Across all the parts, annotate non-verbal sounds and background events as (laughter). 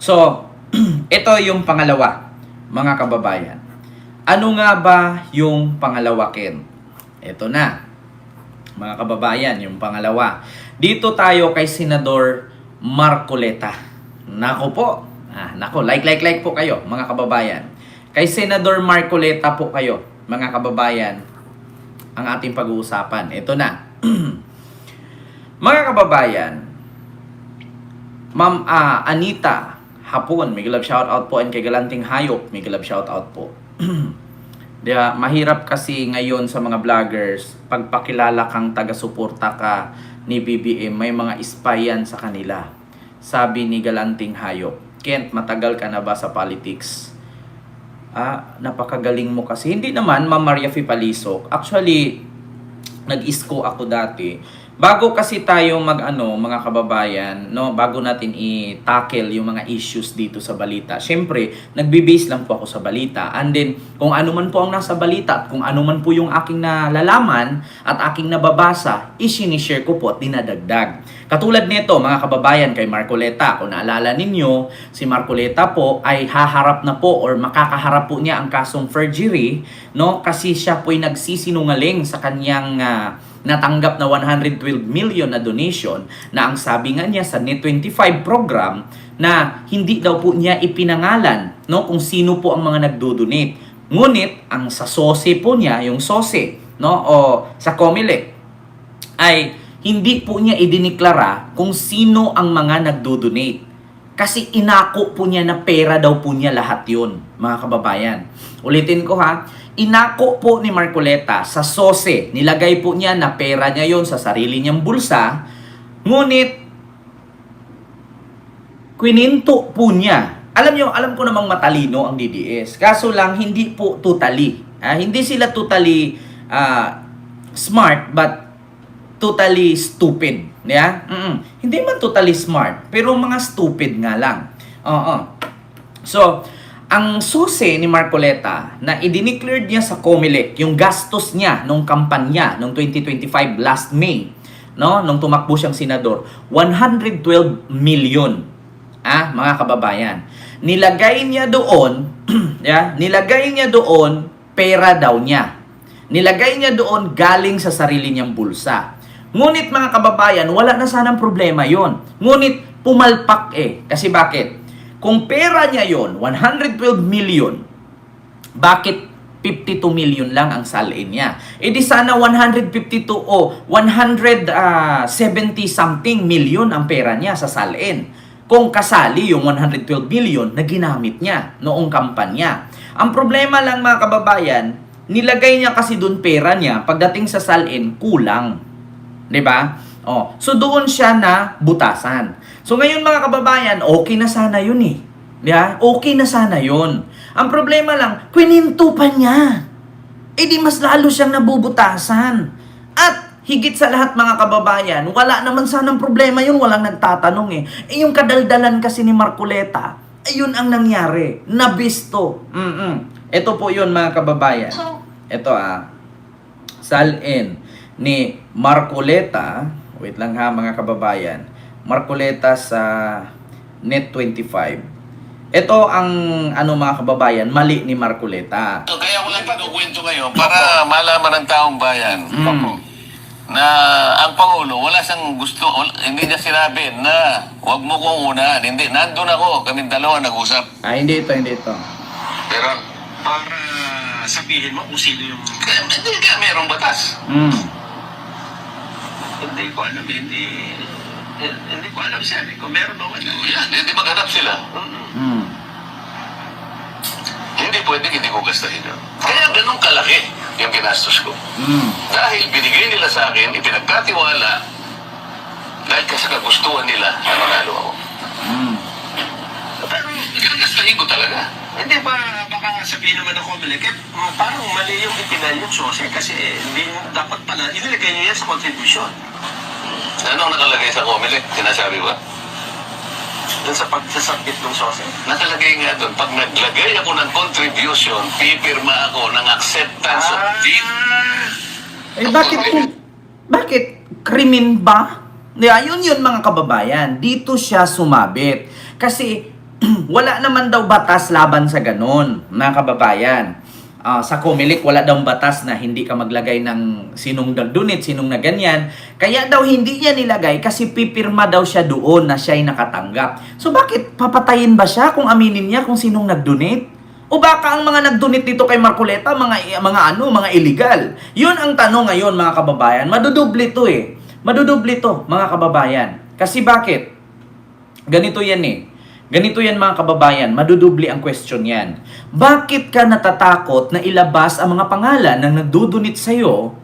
So, (clears throat) ito yung pangalawa, mga kababayan. Ano nga ba yung pangalawa, Ken? Ito na, mga kababayan, yung pangalawa. Dito tayo kay Senador Marcoleta. Nako po, ah, nako, like, like, like po kayo, mga kababayan. Kay Senador Marcoleta po kayo, mga kababayan, ang ating pag-uusapan. Ito na. (clears throat) mga kababayan, Ma'am ah, Anita Hapon, may love shout out po and kay Galanting Hayop, may love shout out po. (clears throat) Di ba? Mahirap kasi ngayon sa mga vloggers, pagpakilala kang taga-suporta ka ni BBM, may mga spy sa kanila. Sabi ni Galanting Hayop, Kent, matagal ka na ba sa politics? Ah, napakagaling mo kasi. Hindi naman, Ma'am Maria Fipalisok. Actually, nag-isko ako dati. Bago kasi tayo mag-ano, mga kababayan, no, bago natin i-tackle yung mga issues dito sa balita. Syempre, nagbe-base lang po ako sa balita. And then, kung ano man po ang nasa balita at kung ano man po yung aking nalalaman at aking nababasa, isinishare ko po at dinadagdag. Katulad nito, mga kababayan, kay Marcoleta. Kung naalala ninyo, si Marcoleta po ay haharap na po or makakaharap po niya ang kasong forgery, no? Kasi siya po ay nagsisinungaling sa kanyang ah, natanggap na 112 million na donation na ang sabi nga niya sa Net25 program na hindi daw po niya ipinangalan no kung sino po ang mga nagdo-donate. Ngunit ang sa SOSE po niya, yung SOSE, no o sa COMELEC ay hindi po niya idiniklara kung sino ang mga nagdo-donate. Kasi inako po niya na pera daw po niya lahat yun, mga kababayan. Ulitin ko ha, inako po ni Marcoleta sa sose, nilagay po niya na pera niya yon sa sarili niyang bulsa, ngunit kwininto po niya. Alam niyo, alam ko namang matalino ang DDS. Kaso lang, hindi po totally. Ah, hindi sila totally ah, smart, but totally stupid. Yeah? Mm-mm. Hindi man totally smart, pero mga stupid nga lang. Oo. So, ang susi ni Marcoleta na idineclared niya sa COMELEC yung gastos niya nung kampanya nung 2025 last May, no, nung tumakbo siyang senador, 112 million. Ah, mga kababayan. Nilagay niya doon, (clears throat) yeah, nilagay niya doon pera daw niya. Nilagay niya doon galing sa sarili niyang bulsa. Ngunit mga kababayan, wala na sanang problema yon. Ngunit pumalpak eh. Kasi bakit? Kung pera niya yon, 112 million, bakit 52 million lang ang salin niya? E di sana 152 o 170 something million ang pera niya sa salin. Kung kasali yung 112 million na ginamit niya noong kampanya. Ang problema lang mga kababayan, nilagay niya kasi doon pera niya, pagdating sa salin, kulang. 'Di ba? Oh, so doon siya na butasan. So ngayon mga kababayan, okay na sana 'yun eh. ba? Okay na sana 'yun. Ang problema lang, kwininto pa niya. Eh di mas lalo siyang nabubutasan. At higit sa lahat mga kababayan, wala naman sanang problema yun, walang nagtatanong eh. Eh yung kadaldalan kasi ni Marcoleta, ayun ang nangyari. Nabisto. Mm-mm. Ito po yun mga kababayan. Ito ah, salin ni Marcoleta, wait lang ha mga kababayan, Marcoleta sa Net25. Ito ang ano mga kababayan, mali ni Marcoleta. So, kaya ko lang kinukwento ngayon para malaman ng taong bayan Mm. na ang Pangulo, wala siyang gusto, wala- hindi niya sinabi na huwag mo kong unahan. Hindi, nandun ako, kami dalawa nag-usap. Ah, hindi ito, hindi ito. Pero, para sabihin mo kung sino yung... kaya, hindi ka merong batas. Mm. Hindi ko alam, hindi... Hindi ko alam siya, eh, kung meron o wala. Yan, hindi maghanap sila. Mm. Hindi pwede hindi ko gastahin yun. Kaya ganun kalaki yung ginastos ko. Mm. Dahil binigay nila sa akin, ipinagkatiwala, dahil kasi kagustuhan nila na manalo ako. Mm. Pero gagastahin ko talaga. Hindi ba, baka sabihin naman ng Comelec, eh, parang mali yung ipinal yung sose kasi hindi dapat pala, inilagay niyo yan sa contribution. Ano ang nakalagay sa Comelec? Sinasabi ba? Doon sa pagsasabit ng sose. Nakalagay nga doon, pag naglagay ako ng contribution, pipirma ako ng acceptance of deed. Eh bakit bakit krimen ba? Yeah, yun yun mga kababayan. Dito siya sumabit. Kasi (clears throat) wala naman daw batas laban sa ganon, mga kababayan. Ah, sa Comelec, wala daw batas na hindi ka maglagay ng sinong nag-donate, sinong na ganyan. Kaya daw hindi niya nilagay kasi pipirma daw siya doon na siya ay nakatanggap. So bakit papatayin ba siya kung aminin niya kung sinong nag-donate? O baka ang mga nag-donate dito kay Marcoleta, mga mga ano, mga illegal. 'Yun ang tanong ngayon mga kababayan. Madudoble to eh. Madudoble to mga kababayan. Kasi bakit? Ganito yan eh. Ganito yan mga kababayan, madudubli ang question yan. Bakit ka natatakot na ilabas ang mga pangalan ng nagdudunit sa'yo?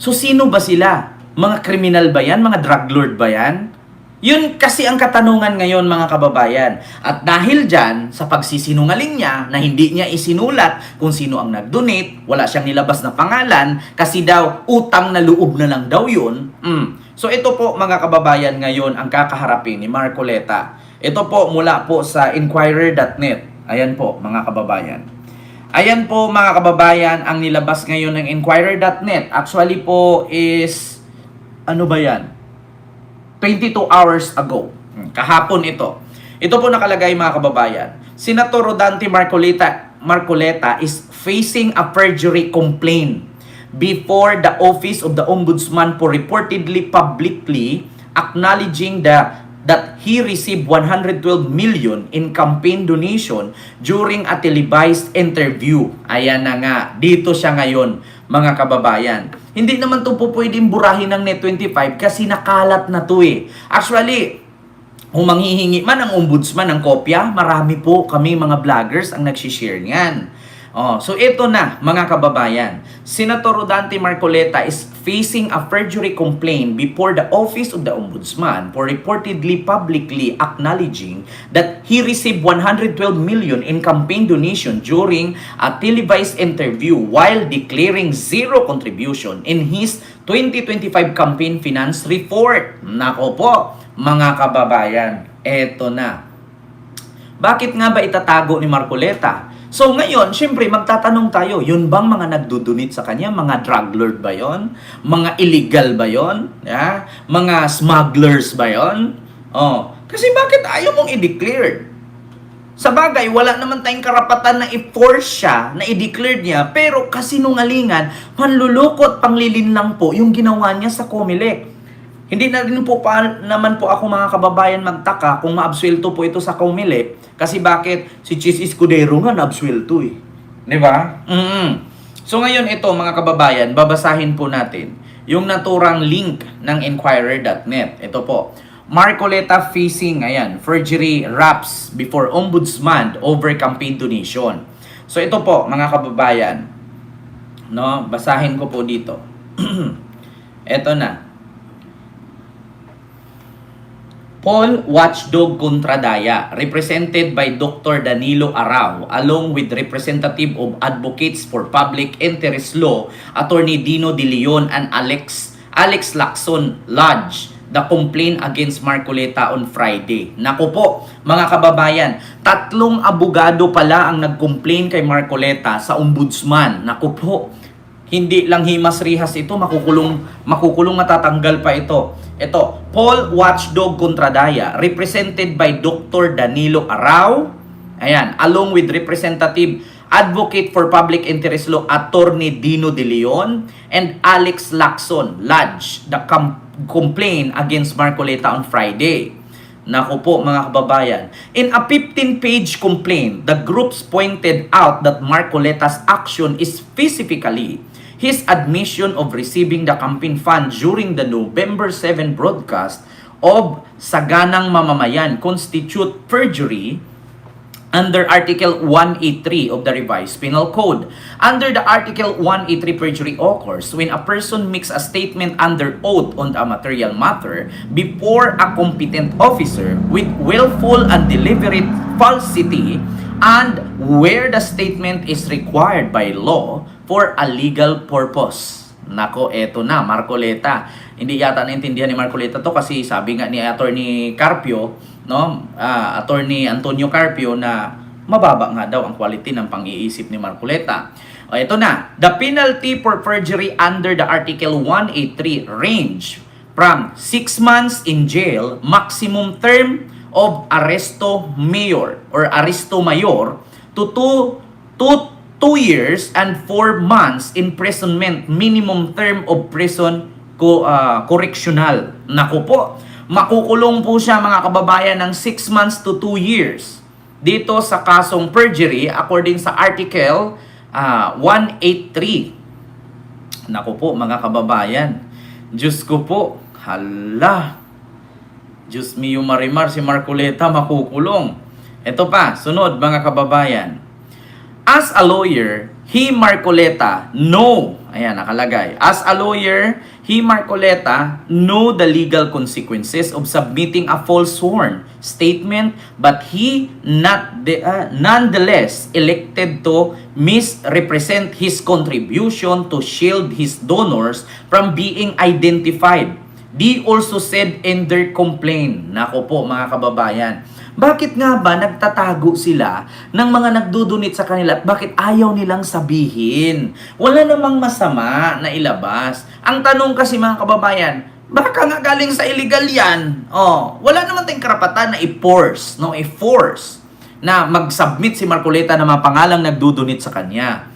So sino ba sila? Mga kriminal ba yan? Mga drug lord ba yan? Yun kasi ang katanungan ngayon mga kababayan. At dahil dyan, sa pagsisinungaling niya na hindi niya isinulat kung sino ang nag-donate, wala siyang nilabas na pangalan, kasi daw utang na loob na lang daw yun. Mm. So ito po mga kababayan ngayon ang kakaharapin ni Marcoleta. Ito po mula po sa Inquirer.net. Ayan po mga kababayan. Ayan po mga kababayan ang nilabas ngayon ng Inquirer.net. Actually po is ano ba yan? 22 hours ago. Hmm, Kahapon ito. Ito po nakalagay mga kababayan. Senator Rodante Marcoleta, Marcoleta is facing a perjury complaint before the Office of the Ombudsman for reportedly publicly acknowledging the that he received 112 million in campaign donation during a televised interview. Ayan na nga, dito siya ngayon, mga kababayan. Hindi naman to po pwedeng burahin ng Net25 kasi nakalat na to eh. Actually, kung manghihingi man ang ombudsman ng kopya, marami po kami mga vloggers ang nagsishare niyan. Oh, so ito na mga kababayan. Senator Rodante Marcoleta is facing a perjury complaint before the Office of the Ombudsman for reportedly publicly acknowledging that he received 112 million in campaign donation during a televised interview while declaring zero contribution in his 2025 campaign finance report. Nako po, mga kababayan, eto na. Bakit nga ba itatago ni Marcoleta? So ngayon, syempre magtatanong tayo, yun bang mga nagdudunit sa kanya? Mga drug lord ba yon? Mga illegal ba yon? Yeah? Mga smugglers ba yon? Oh, kasi bakit ayaw mong i-declare? Sa bagay, wala naman tayong karapatan na i-force siya na i-declare niya, pero kasinungalingan, panlulukot, panglilin lang po yung ginawa niya sa Comelec. Hindi na rin po pa, naman po ako mga kababayan magtaka kung maabsuelto po ito sa Comelec kasi bakit si Chis Escudero nga naabsuelto eh. Di ba? mm So ngayon ito mga kababayan, babasahin po natin yung naturang link ng Inquirer.net. Ito po. Marcoleta facing, ayan, forgery raps before ombudsman over campaign donation. So ito po mga kababayan, no, basahin ko po dito. (clears throat) ito na. Paul Watchdog Contradaya, represented by Dr. Danilo Arao, along with representative of Advocates for Public Interest Law, Attorney Dino De Leon and Alex Alex Lacson Lodge, the complaint against Marcoleta on Friday. Naku po, mga kababayan, tatlong abogado pala ang nag-complain kay Marcoleta sa ombudsman. Naku po, hindi lang himas rihas ito, makukulong, makukulong matatanggal pa ito. Ito, Paul Watchdog Contradaya, represented by Dr. Danilo Arao, ayan, along with Representative Advocate for Public Interest Law, Attorney Dino De Leon, and Alex Lacson Lodge, the com- complaint against Marcoleta on Friday. Naku po mga kababayan. In a 15-page complaint, the groups pointed out that Marcoleta's action is specifically his admission of receiving the campaign fund during the November 7 broadcast of Saganang Mamamayan constitute perjury under Article 183 of the Revised Penal Code. Under the Article 183 perjury occurs when a person makes a statement under oath on a material matter before a competent officer with willful and deliberate falsity and where the statement is required by law for a legal purpose. Nako, eto na, Marcoleta. Hindi yata naintindihan ni Marcoleta to kasi sabi nga ni Attorney Carpio, no? Uh, Attorney Antonio Carpio na mababa nga daw ang quality ng pang-iisip ni Marcoleta. O, ito na. The penalty for perjury under the Article 183 range from 6 months in jail, maximum term of arresto mayor or arresto mayor to 2 to 2 years and 4 months imprisonment, minimum term of prison ko, uh, ah, correctional. Naku po, makukulong po siya mga kababayan ng 6 months to 2 years dito sa kasong perjury according sa article ah, uh, 183. Naku po mga kababayan, Diyos ko po, hala, Diyos mio marimar si Marcoleta makukulong. Ito pa, sunod mga kababayan. As a lawyer, he Marcoleta know, ayan nakalagay, as a lawyer, he Marcoleta know the legal consequences of submitting a false sworn statement but he not the, uh, nonetheless elected to misrepresent his contribution to shield his donors from being identified. They also said in their complaint, nako po mga kababayan, bakit nga ba nagtatago sila ng mga nagdudunit sa kanila at bakit ayaw nilang sabihin? Wala namang masama na ilabas. Ang tanong kasi mga kababayan, baka nga galing sa illegal yan. Oh, wala naman tayong karapatan na i-force, no, i-force na mag-submit si Marcoleta ng mga pangalang nagdudunit sa kanya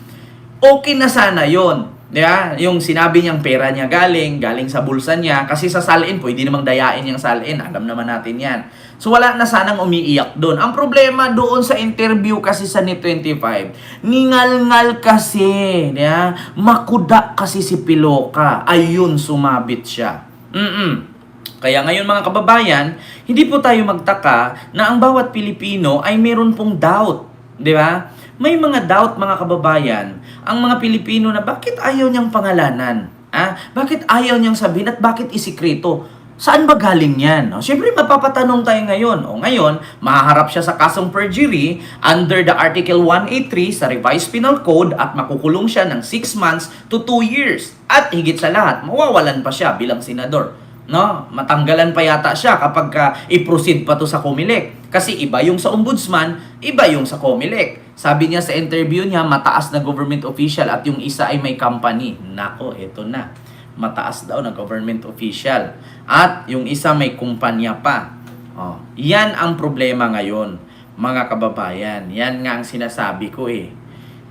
okay na sana yon. Yeah, yung sinabi niyang pera niya galing, galing sa bulsa niya, kasi sa salin, pwede namang dayain yung salin, alam naman natin yan. So wala na sanang umiiyak doon. Ang problema doon sa interview kasi sa Net 25, ningal-ngal kasi, yeah? makuda kasi si Piloka, ayun sumabit siya. Mm-mm. Kaya ngayon mga kababayan, hindi po tayo magtaka na ang bawat Pilipino ay meron pong doubt. Di ba? May mga doubt mga kababayan, ang mga Pilipino na bakit ayaw niyang pangalanan? Ah, bakit ayaw niyang sabihin at bakit isikreto? Saan ba galing yan? O, Siyempre, mapapatanong tayo ngayon. O ngayon, mahaharap siya sa kasong perjury under the Article 183 sa Revised Penal Code at makukulong siya ng 6 months to 2 years. At higit sa lahat, mawawalan pa siya bilang senador. No? Matanggalan pa yata siya kapag ka i-proceed pa to sa Comelec. Kasi iba yung sa ombudsman, iba yung sa Comelec. Sabi niya sa interview niya, mataas na government official at yung isa ay may company. Nako, eto na. Mataas daw na government official. At yung isa may kumpanya pa. Oh, yan ang problema ngayon, mga kababayan. Yan nga ang sinasabi ko eh.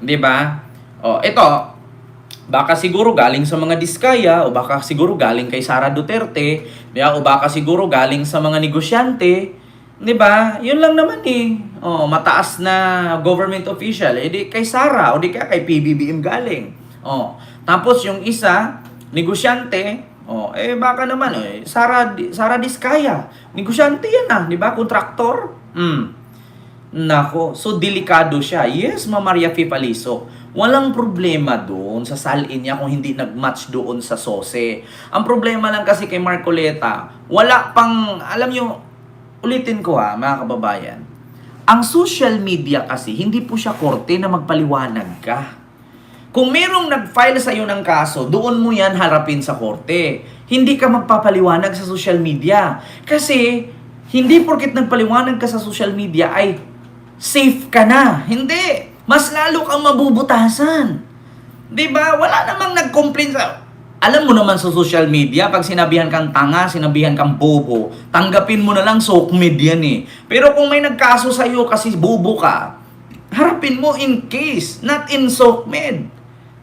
'Di ba? Oh, ito, baka siguro galing sa mga diskaya o baka siguro galing kay Sara Duterte, ba? o baka siguro galing sa mga negosyante, 'di ba? 'Yun lang naman eh. Oh, mataas na government official, eh di kay Sara o di kaya kay PBBM galing. Oh, tapos yung isa, negosyante, oh, eh baka naman eh Sara Sara Diskaya. Negosyante yan ah, 'di ba? Kontraktor. Hmm. Nako, so delikado siya. Yes, Ma Maria Fipaliso. Walang problema doon sa salin niya kung hindi nag-match doon sa sose. Ang problema lang kasi kay Marcoleta, wala pang, alam nyo, ulitin ko ha, mga kababayan. Ang social media kasi, hindi po siya korte na magpaliwanag ka. Kung merong nag-file sa iyo ng kaso, doon mo yan harapin sa korte. Hindi ka magpapaliwanag sa social media. Kasi, hindi porkit nagpaliwanag ka sa social media ay safe ka na. Hindi. Mas lalo kang mabubutasan. 'Di ba? Wala namang nag-complain sa alam mo naman sa social media, pag sinabihan kang tanga, sinabihan kang bobo, tanggapin mo na lang sokmed yan eh. Pero kung may nagkaso sa iyo kasi bobo ka, harapin mo in case, not in sokmed.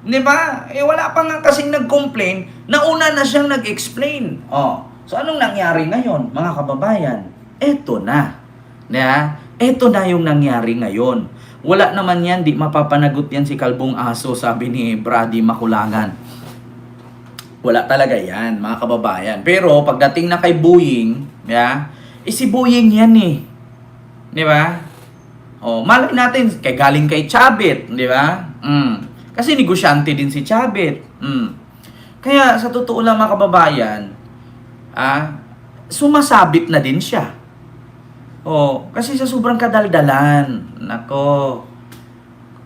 Di ba? Eh wala pa nga kasing nag-complain, nauna na siyang nag-explain. Oh. So anong nangyari ngayon, mga kababayan? Eto na. Na, eto na yung nangyari ngayon. Wala naman yan, di mapapanagot yan si Kalbong Aso, sabi ni Brady Makulangan. Wala talaga yan, mga kababayan. Pero pagdating na kay Boeing, yeah, eh si Boeing yan eh. Di ba? Oh, malay natin, kay galing kay Chabit, di ba? Mm. Kasi negosyante din si Chabit. Mm. Kaya sa totoo lang mga kababayan, ah, sumasabit na din siya. Oh, kasi sa sobrang kadaldalan, nako.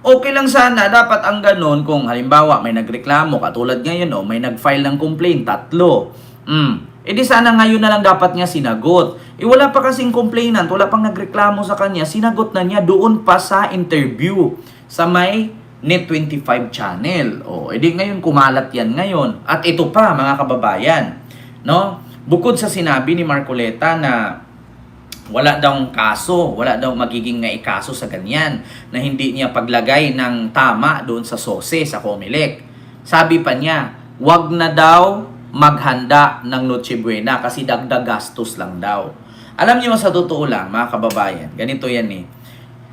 Okay lang sana, dapat ang ganon kung halimbawa may nagreklamo, katulad ngayon, oh, may nag-file ng complaint, tatlo. Mm. E di sana ngayon na lang dapat niya sinagot. E wala pa kasing complainant, wala pang nagreklamo sa kanya, sinagot na niya doon pa sa interview sa may Net25 channel. O, edi ngayon kumalat yan ngayon. At ito pa, mga kababayan, no? Bukod sa sinabi ni Marcoleta na wala daw kaso, wala daw magiging nga ikaso sa ganyan na hindi niya paglagay ng tama doon sa sose sa Comelec. Sabi pa niya, wag na daw maghanda ng Noche Buena kasi dagdag gastos lang daw. Alam niyo sa totoo lang, mga kababayan, ganito yan eh.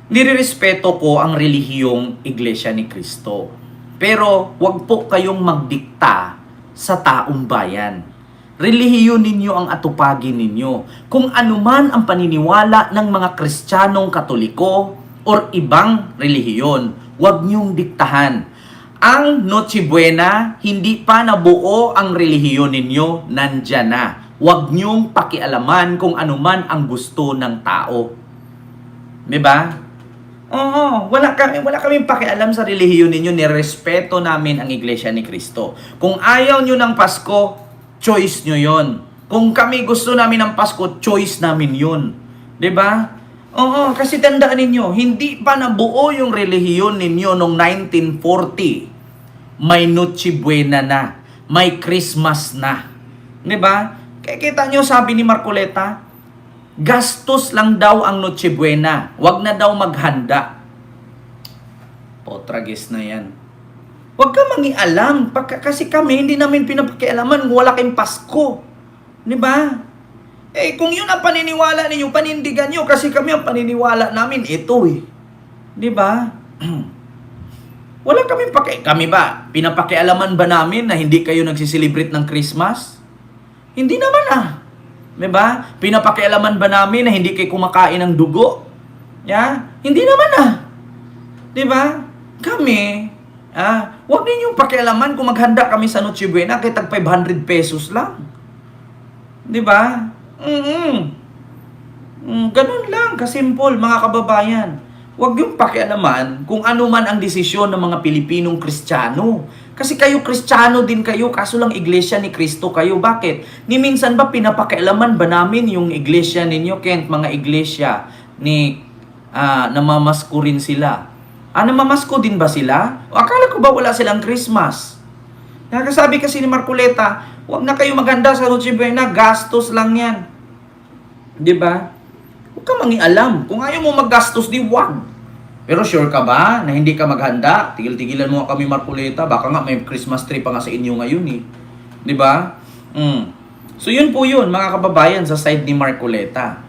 Nirerespeto ko ang relihiyong Iglesia ni Kristo. Pero wag po kayong magdikta sa taong bayan. Relihiyon ninyo ang atupagin ninyo. Kung anuman ang paniniwala ng mga Kristiyanong Katoliko or ibang relihiyon, huwag niyong diktahan. Ang Noche Buena, hindi pa nabuo ang relihiyon ninyo, nandyan na. Huwag niyong pakialaman kung anuman ang gusto ng tao. Di ba? Oo, wala kami wala kaming pakialam sa relihiyon ninyo, nirespeto namin ang Iglesia ni Kristo. Kung ayaw nyo ng Pasko, choice nyo yon. Kung kami gusto namin ng Pasko, choice namin yun. ba? Oo, kasi tandaan ninyo, hindi pa nabuo yung relihiyon ninyo noong 1940. May Noche Buena na. May Christmas na. ba? Kaya kita nyo, sabi ni Marcoleta, gastos lang daw ang Noche Buena. Huwag na daw maghanda. Potragis na yan. Huwag ka mangialam. Kasi kami, hindi namin pinapakialaman. Wala kayong Pasko. Di ba? Eh, kung yun ang paniniwala ninyo, panindigan nyo. Kasi kami ang paniniwala namin, ito eh. Di ba? (clears throat) Wala kami paki... Kami ba? Pinapakialaman ba namin na hindi kayo nagsiselebrate ng Christmas? Hindi naman ah. Di ba? Pinapakialaman ba namin na hindi kayo kumakain ng dugo? Ya? Hindi naman ah. Di ba? Kami, ah, huwag ninyong pakialaman kung maghanda kami sa Noche Buena kay tag 500 pesos lang. Di ba? Mm mm ganun lang, kasimple, mga kababayan. Huwag yung pakialaman kung ano man ang desisyon ng mga Pilipinong Kristiyano. Kasi kayo Kristiyano din kayo, kaso lang iglesia ni Kristo kayo. Bakit? Ni minsan ba pinapakialaman ba namin yung iglesia ninyo, Kent, mga iglesia ni ah, namamasko rin sila? Ah, namamasko din ba sila? O akala ko ba wala silang Christmas? Nakasabi kasi ni Marcoleta, huwag na kayo maganda sa Noche Buena, gastos lang yan. 'Di ba? Huwag ka mangialam. Kung ayaw mo maggastos, di wag. Pero sure ka ba na hindi ka maghanda? Tigil-tigilan mo kami Marcoleta. Baka nga may Christmas tree pa nga sa inyo ngayon eh. 'Di ba? Mm. So yun po yun mga kababayan sa side ni Marcoleta.